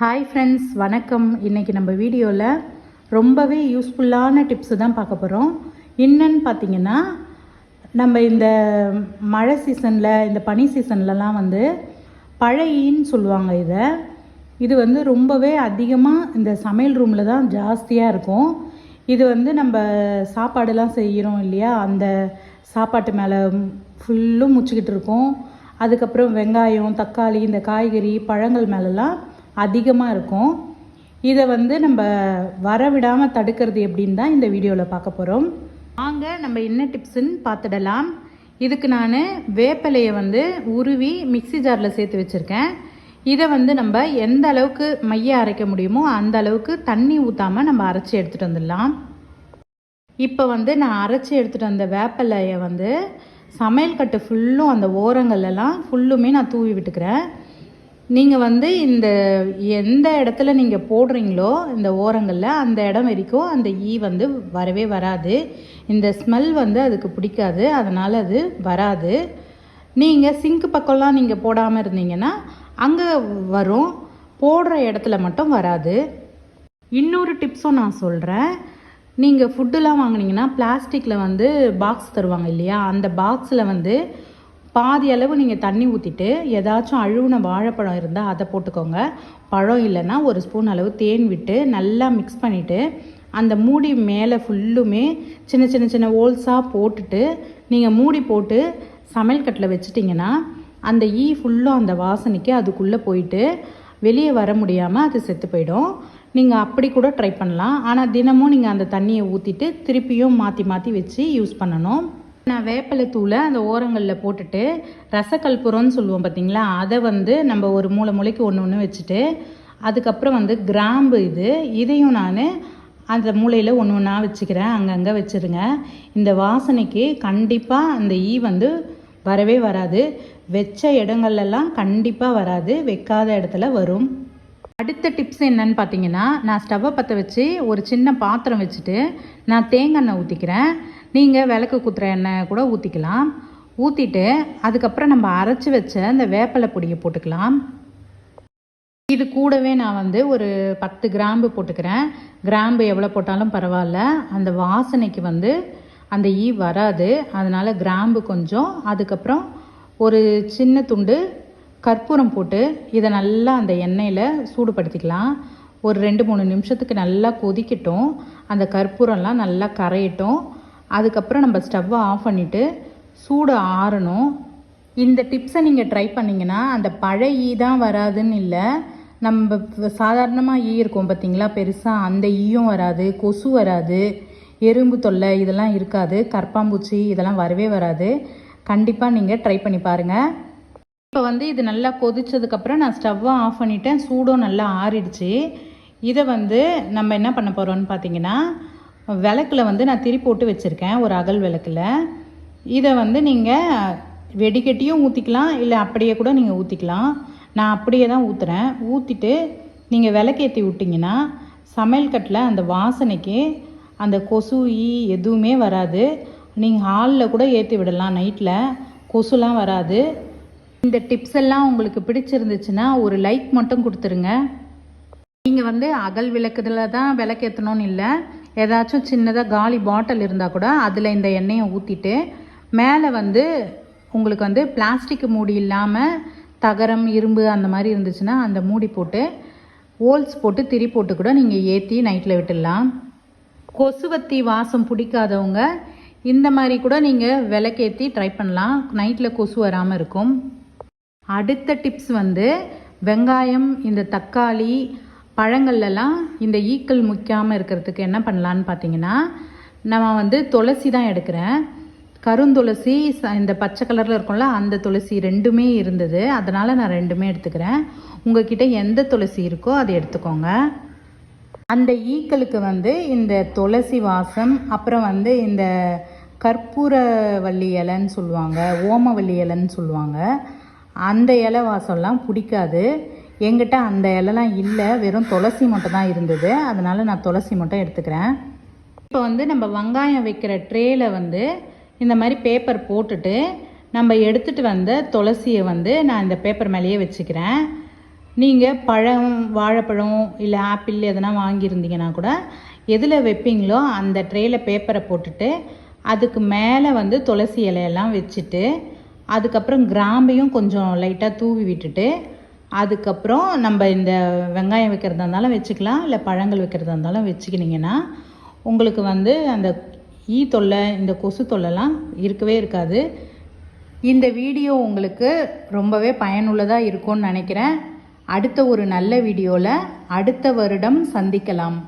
Hi friends வணக்கம். இன்றைக்கி நம்ம வீடியோவில் ரொம்பவே யூஸ்ஃபுல்லான டிப்ஸு தான் பார்க்க போகிறோம் என்னன்னு பார்த்தீங்கன்னா நம்ம இந்த மழை சீசனில் இந்த பனி சீசன்லலாம் வந்து பழையின்னு சொல்லுவாங்க இதை. இது வந்து ரொம்பவே அதிகமாக இந்த சமையல் ரூமில் தான் ஜாஸ்தியாக இருக்கும். இது வந்து நம்ம சாப்பாடுலாம் செய்கிறோம் இல்லையா? அந்த சாப்பாட்டு மேலே ஃபுல்லும் முச்சிக்கிட்டு இருக்கோம். அதுக்கப்புறம் வெங்காயம் தக்காளி இந்த காய்கறி பழங்கள் மேலெலாம் அதிகமாக இருக்கும். இதை வந்து நம்ம வரவிடாமல் தடுக்கிறது எப்படின்னு தான் இந்த வீடியோவில் பார்க்க போகிறோம் வாங்க நம்ம என்ன டிப்ஸுன்னு பார்த்துடலாம். இதுக்கு நான் வேப்பிலையை வந்து உருவி மிக்ஸி ஜாரில் சேர்த்து வச்சுருக்கேன். இதை வந்து நம்ம எந்த அளவுக்கு மைய அரைக்க முடியுமோ அந்த அளவுக்கு தண்ணி ஊற்றாமல் நம்ம அரைச்சி எடுத்துகிட்டு வந்துடலாம். இப்போ வந்து நான் அரைச்சி எடுத்துகிட்டு வந்த வேப்பிலையை வந்து சமையல் கட்டு ஃபுல்லும் அந்த ஓரங்கள்லாம் ஃபுல்லுமே நான் தூவி விட்டுக்கிறேன். நீங்கள் வந்து இந்த எந்த இடத்துல நீங்கள் போடுறீங்களோ இந்த ஓரங்களில் அந்த இடம் வரைக்கும் அந்த ஈ வந்து வரவே வராது. இந்த ஸ்மெல் வந்து அதுக்கு பிடிக்காது. அதனால் அது வராது. நீங்கள் சிங்க் பக்கம்லாம் நீங்கள் போடாமல் இருந்தீங்கன்னா அங்கே வரும். போடுற இடத்துல மட்டும் வராது. இன்னொரு டிப்ஸும் நான் சொல்கிறேன் நீங்கள் ஃபுட்டுலாம் வாங்கினீங்கன்னா பிளாஸ்டிக்கில் வந்து பாக்ஸ் தருவாங்க இல்லையா? அந்த பாக்ஸில் வந்து பாதி அளவு நீங்கள் தண்ணி ஊற்றிட்டு ஏதாச்சும் அழுவின வாழைப்பழம் இருந்தால் அதை போட்டுக்கோங்க. பழம் இல்லைன்னா ஒரு ஸ்பூன் அளவு தேன் விட்டு நல்லா மிக்ஸ் பண்ணிவிட்டு அந்த மூடி மேலே ஃபுல்லுமே சின்ன சின்ன சின்ன ஹோல்ஸாக போட்டுட்டு நீங்கள் மூடி போட்டு சமையல் கட்டில் வச்சிட்டிங்கன்னா அந்த ஈ ஃபுல்லும் அந்த வாசனைக்கு அதுக்குள்ளே போயிட்டு வெளியே வர முடியாமல் அது செத்து போயிடும். நீங்கள் அப்படி கூட ட்ரை பண்ணலாம். ஆனால் தினமும் நீங்கள் அந்த தண்ணியை ஊற்றிட்டு திருப்பியும் மாற்றி மாற்றி வச்சு யூஸ் பண்ணணும். நான் வேப்பிலை தூளை அந்த ஓரங்களில் போட்டுட்டு ரசக்கல்புரம்னு சொல்லுவோம் பார்த்தீங்களா அதை வந்து நம்ம ஒரு மூளை மூளைக்கு ஒன்று ஒன்று வச்சுட்டு அதுக்கப்புறம் வந்து கிராம்பு இது இதையும் நான் அந்த மூளையில் ஒன்று ஒன்றா வச்சுக்கிறேன். அங்கங்கே வச்சுருங்க. இந்த வாசனைக்கு கண்டிப்பாக அந்த ஈ வந்து வரவே வராது. வச்ச இடங்கள்லாம் கண்டிப்பாக வராது. வைக்காத இடத்துல வரும். அடுத்த டிப்ஸ் என்னன்னு பார்த்தீங்கன்னா நான் ஸ்டவ்வை பற்ற வச்சு ஒரு சின்ன பாத்திரம் வச்சுட்டு நான் தேங்காய் எண்ணெய் ஊற்றிக்கிறேன் நீங்கள் விளக்கு குத்துற எண்ணெய் கூட ஊற்றிக்கலாம் ஊற்றிட்டு அதுக்கப்புறம் நம்ம அரைச்சி வச்ச அந்த வேப்பலை பொடியை போட்டுக்கலாம். இது கூடவே நான் வந்து ஒரு பத்து கிராம்பு போட்டுக்கிறேன். கிராம்பு எவ்வளோ போட்டாலும் பரவாயில்ல. அந்த வாசனைக்கு வந்து அந்த ஈ வராது. அதனால் கிராம்பு கொஞ்சம். அதுக்கப்புறம் ஒரு சின்ன துண்டு கற்பூரம் போட்டு இதை நல்லா அந்த எண்ணெயில் சூடுபடுத்திக்கலாம். ஒரு ரெண்டு மூணு நிமிஷத்துக்கு நல்லா கொதிக்கட்டும். அந்த கற்பூரம்லாம் நல்லா கரையட்டும். அதுக்கப்புறம் நம்ம ஸ்டவ்வை ஆஃப் பண்ணிவிட்டு சூடு ஆறணும். இந்த டிப்ஸை நீங்கள் ட்ரை பண்ணிங்கன்னா அந்த பழைய ஈ தான் வராதுன்னு இல்லை. நம்ம சாதாரணமாக ஈ இருக்கும் பார்த்தீங்களா பெருசாக அந்த ஈயும் வராது கொசு வராது எறும்பு தொல்லை இதெல்லாம் இருக்காது கற்பாம்பூச்சி இதெல்லாம் வரவே வராது. கண்டிப்பாக நீங்கள் ட்ரை பண்ணி பாருங்கள் இப்போ வந்து இது நல்லா கொதிச்சதுக்கப்புறம் நான் ஸ்டவ்வை ஆஃப் பண்ணிட்டேன். சூடும் நல்லா ஆறிடுச்சு. இதை வந்து நம்ம என்ன பண்ண போகிறோம்னு பார்த்தீங்கன்னா விளக்கில் வந்து நான் திரி போட்டு வச்சுருக்கேன் ஒரு அகல் விளக்கில். இதை வந்து நீங்கள் வெடிக்கட்டியும் ஊற்றிக்கலாம் இல்லை அப்படியே கூட நீங்கள் ஊற்றிக்கலாம் நான் அப்படியே தான் ஊற்றுறேன் ஊற்றிட்டு நீங்கள் விளக்கேற்றி விட்டிங்கன்னா சமையல் கட்டில் அந்த வாசனைக்கு அந்த கொசு ஈ எதுவுமே வராது. நீங்கள் ஹாலில் கூட ஏற்றி விடலாம் நைட்டில் கொசுலாம் வராது. இந்த டிப்ஸ் எல்லாம் உங்களுக்கு பிடிச்சிருந்துச்சுன்னா ஒரு லைக் மட்டும் கொடுத்துருங்க. நீங்கள் வந்து அகல் விளக்குதில் தான் விளக்கேற்றணும்னு இல்லை. ஏதாச்சும் சின்னதாக காலி பாட்டில் இருந்தால் கூட அதில் இந்த எண்ணெயை ஊற்றிட்டு மேலே வந்து உங்களுக்கு வந்து பிளாஸ்டிக் மூடி இல்லாமல் தகரம் இரும்பு அந்த மாதிரி இருந்துச்சுன்னா அந்த மூடி போட்டு ஹோல்ஸ் போட்டு திரி போட்டு கூட நீங்கள் ஏற்றி நைட்டில் விட்டுடலாம். கொசுவத்தி வாசம் பிடிக்காதவங்க இந்த மாதிரி கூட நீங்கள் விளக்கேற்றி ட்ரை பண்ணலாம். நைட்டில் கொசு வராமல் இருக்கும். அடுத்த டிப்ஸ் வந்து வெங்காயம் இந்த தக்காளி பழங்கள்லலாம் இந்த ஈக்கள் முக்காமல் இருக்கிறதுக்கு என்ன பண்ணலான்னு பார்த்தீங்கன்னா நம்ம வந்து துளசி தான் எடுக்கிறேன். கருந்துளசி ச- இந்த பச்சை கலரில் இருக்கும்ல அந்த துளசி ரெண்டுமே இருந்தது. அதனால் நான் ரெண்டுமே எடுத்துக்கிறேன். உங்ககிட்ட எந்த துளசி இருக்கோ அதை எடுத்துக்கோங்க. அந்த ஈக்களுக்கு வந்து இந்த துளசி வாசம் அப்புறம் வந்து இந்த கற்பூரவள்ளி இலைன்னு சொல்லுவாங்க ஓமவள்ளி இலைன்னு சொல்லுவாங்க. அந்த இலை வாசம்லாம் பிடிக்காது. எங்கிட்ட அந்த இலைலாம் இல்லை வெறும் துளசி மட்டும் தான் இருந்தது. அதனால் நான் துளசி மட்டும் எடுத்துக்கிறேன். இப்போ வந்து நம்ம வெங்காயம் வைக்கிற ட்ரேயில் வந்து இந்த மாதிரி பேப்பர் போட்டுட்டு நம்ம எடுத்துகிட்டு வந்த துளசியை வந்து நான் இந்த பேப்பர் மேலேயே வச்சுக்கிறேன். நீங்கள் பழம் வாழைப்பழம் இல்லை ஆப்பிள் எதனா வாங்கியிருந்தீங்கன்னா கூட எதில் வைப்பீங்களோ அந்த ட்ரேயில் பேப்பரை போட்டுட்டு அதுக்கு மேலே வந்து துளசி இலையெல்லாம் வச்சுட்டு அதுக்கப்புறம் கிராம்பையும் கொஞ்சம் லைட்டாக தூவி விட்டுட்டு அதுக்கப்புறம் நம்ம இந்த வெங்காயம் வைக்கிறதா இருந்தாலும் வச்சுக்கலாம் இல்லை பழங்கள் வைக்கிறதா இருந்தாலும் வச்சுக்கினீங்கன்னா உங்களுக்கு வந்து அந்த ஈ தொல்லை இந்த கொசு தொல்லைலாம் இருக்கவே இருக்காது. இந்த வீடியோ உங்களுக்கு ரொம்பவே பயனுள்ளதாக இருக்கும்னு நினைக்கிறேன். அடுத்த ஒரு நல்ல வீடியோவில் அடுத்த வருடம் சந்திக்கலாம்.